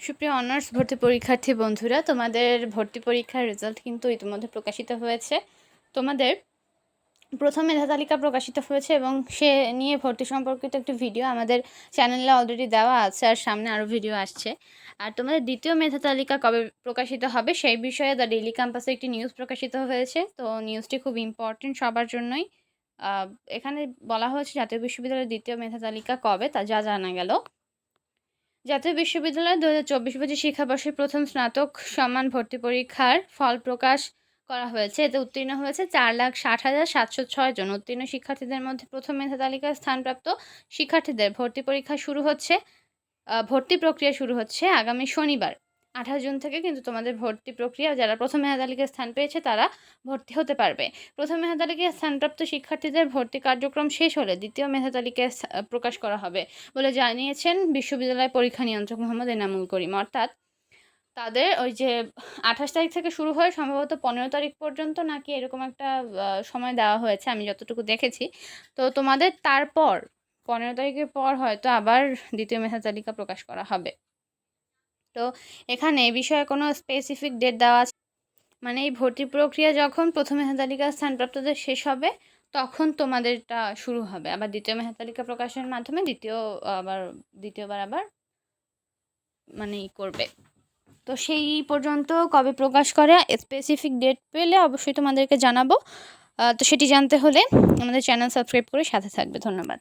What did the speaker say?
সুপ্রিয় অনার্স ভর্তি পরীক্ষার্থী বন্ধুরা, তোমাদের ভর্তি পরীক্ষার রেজাল্ট কিন্তু ইতিমধ্যে প্রকাশিত হয়েছে। তোমাদের প্রথম মেধা তালিকা প্রকাশিত হয়েছে এবং সে নিয়ে ভর্তি সম্পর্কিত একটি ভিডিও আমাদের চ্যানেলে অলরেডি দেওয়া আছে আর সামনে আরও ভিডিও আসছে। আর তোমাদের দ্বিতীয় মেধা তালিকা কবে প্রকাশিত হবে সেই বিষয়ে দ্য ডেইলি ক্যাম্পাসে একটি নিউজ প্রকাশিত হয়েছে। তো নিউজটি খুব ইম্পর্টেন্ট সবার জন্যই। এখানে বলা হয়েছে জাতীয় বিশ্ববিদ্যালয়ের দ্বিতীয় মেধা তালিকা কবে তা যা জানা গেল। জাতীয় বিশ্ববিদ্যালয় দু হাজার চব্বিশ পঁচিশ শিক্ষাবর্ষের প্রথম স্নাতক সম্মান ভর্তি পরীক্ষার ফল প্রকাশ করা হয়েছে। এতে উত্তীর্ণ হয়েছে চার লাখ ষাট হাজার সাতশো ছয় জন। উত্তীর্ণ শিক্ষার্থীদের মধ্যে প্রথম মেধা তালিকায় স্থানপ্রাপ্ত শিক্ষার্থীদের ভর্তি পরীক্ষা শুরু হচ্ছে ভর্তি প্রক্রিয়া শুরু হচ্ছে আগামী শনিবার। আঠাশ জুন থেকে কিন্তু তোমাদের ভর্তি প্রক্রিয়া, যারা প্রথম মেধা তালিকায় স্থান পেয়েছে তারা ভর্তি হতে পারবে। প্রথম মেধাতালিকায় স্থানপ্রাপ্ত শিক্ষার্থীদের ভর্তি কার্যক্রম শেষ হলে দ্বিতীয় মেধা তালিকায় স্থা- প্রকাশ করা হবে বলে জানিয়েছেন বিশ্ববিদ্যালয় পরীক্ষা নিয়ন্ত্রক মোহাম্মদ এনামুল করিম। অর্থাৎ তাদের ওই যে আঠাশ তারিখ থেকে শুরু হয়ে, সম্ভবত পনেরো তারিখ পর্যন্ত নাকি এরকম একটা সময় দেওয়া হয়েছে, আমি যতটুকু দেখেছি। তো তোমাদের তারপর, পনেরো তারিখের পর হয়তো আবার দ্বিতীয় মেধা তালিকা প্রকাশ করা হবে। তো এখানে বিষয়ে কোনো স্পেসিফিক ডেট দেওয়া আছে? মানে এই ভর্তি প্রক্রিয়া যখন প্রথম মেধা তালিকা স্থানপ্রাপ্তদের শেষ হবে, তখন তোমাদেরটা শুরু হবে। আবার দ্বিতীয় মেধা তালিকা প্রকাশের মাধ্যমে দ্বিতীয়, আবার দ্বিতীয়বার আবার মানে ই করবে। তো সেই পর্যন্ত কবে প্রকাশ করে স্পেসিফিক ডেট পেলে অবশ্যই তোমাদেরকে জানাব। তো সেটি জানতে হলে আমাদের চ্যানেল সাবস্ক্রাইব করে সাথে থাকবে। ধন্যবাদ।